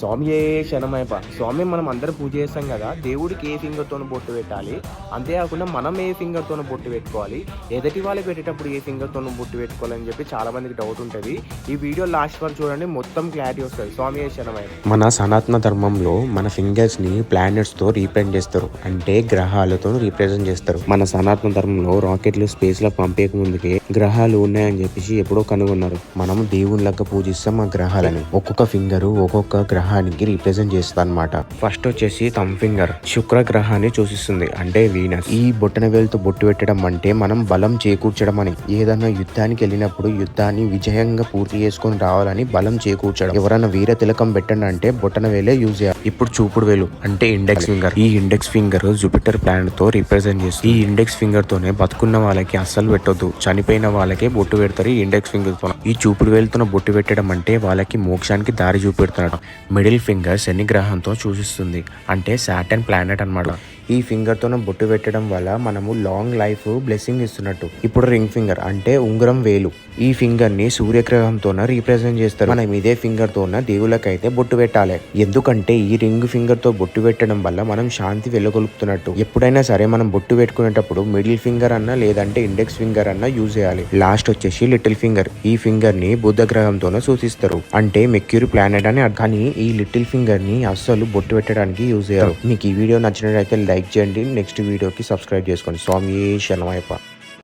స్వామి ఏ స్వామి మనం అందరం పూజ చేస్తాం కదా దేవుడికి ఏ ఫింగర్ బొట్టు పెట్టాలి. అంతేకాకుండా మనం ఏ ఫింగర్ బొట్టు పెట్టుకోవాలి. ఎదటి వాళ్ళు పెట్టేటప్పుడు ఏ ఫింగర్ బొట్టు పెట్టుకోవాలని చెప్పి చాలా మందికి డౌట్ ఉంటుంది. ఈ వీడియో లాస్ట్ వరకు చూడండి మొత్తం క్లారిటీ వస్తుంది. స్వామి ఏ మన సనాతన ధర్మంలో మన ఫింగర్స్ని ప్లానెట్స్తో రీప్రజెంట్ చేస్తారు. అంటే గ్రహాలతో రీప్రజెంట్ చేస్తారు. మన సనాతన ధర్మంలో రాకెట్లు స్పేస్లో పంపేక ముందుకే గ్రహాలు ఉన్నాయని చెప్పేసి ఎప్పుడో కనుగొన్నారు. మనం దేవుళ్ళగా పూజిస్తాం ఆ గ్రహాలని. ఒక్కొక్క ఫింగర్ ఒక్కొక్క గ్రహానికి రీప్రజెంట్ చేస్తుంది అనమాట ఫస్ట్ వచ్చేసి థమ్ ఫింగర్ శుక్ర గ్రహాన్ని సూచిస్తుంది అంటే వీనస్ ఈ బొట్టన వేలుతో బొట్టు పెట్టడం అంటే మనం బలం చేకూర్చడం అని. ఏదైనా యుద్ధానికి వెళ్ళినప్పుడు యుద్ధాన్ని విజయంగా పూర్తి చేసుకొని రావాలని బలం చేకూర్చడం. ఎవరైనా వీర తిలకం పెట్టండి అంటే బొట్టన వేలే యూజ్ చేయాలి. ఇప్పుడు చూపుడు వేలు. అంటే ఇండెక్స్ ఫింగర్ ఈ ఇండెక్స్ ఫింగర్ జూపిటర్ ప్లానెట్తో రిప్రజెంట్ చేస్తుంది. ఈ ఇండెక్స్ ఫింగర్ తోనే బతుకున్న వాళ్ళకి అస్సలు పెట్టొద్దు. చనిపోయిన వాళ్ళకే బొట్టు పెడతారు ఈ ఇండెక్స్ ఫింగర్తో ఈ చూపుడు వేలుతో బొట్టు పెట్టడం అంటే వాళ్ళకి మోక్షానికి దారి చూపెడుతున్నాడు మిడిల్ ఫింగర్ శని గ్రహంతో సూచిస్తుంది. అంటే సాటర్న్ ప్లానెట్ అన్నమాట. ఈ ఫింగర్ తోన బొట్టు పెట్టడం వల్ల మనము లాంగ్ లైఫ్ బ్లెస్సింగ్ ఇస్తున్నట్టు. ఇప్పుడు రింగ్ ఫింగర్ అంటే ఉంగరం వేలు. ఈ ఫింగర్ని సూర్యగ్రహంతోన రీప్రజెంట్ చేస్తారు. మనం ఇదే ఫింగర్ తోన దేవులకైతే బొట్టు పెట్టాలి. ఎందుకంటే ఈ రింగ్ ఫింగర్తో బొట్టు పెట్టడం వల్ల మనం శాంతి వెలుగొలుపుతున్నట్టు. ఎప్పుడైనా సరే మనం బొట్టు పెట్టుకునేటప్పుడు మిడిల్ ఫింగర్ అన్నా లేదంటే ఇండెక్స్ ఫింగర్ అన్నా యూజ్ చేయాలి. లాస్ట్ వచ్చేసి లిటిల్ ఫింగర్ ఈ ఫింగర్ని బుద్ధ గ్రహంతోన సూచిస్తారు. అంటే మెక్యూరి ప్లానెట్ అని కానీ ఈ లిటిల్ ఫింగర్ని అస్సలు బొట్టు పెట్టడానికి యూజ్ చేయరు. మీకు ఈ వీడియో నచ్చినట్లయితే లైక్ చేయండి. నెక్స్ట్ వీడియోకి సబ్స్క్రైబ్ చేసుకోండి. స్వామి శరణమయ్యప్ప.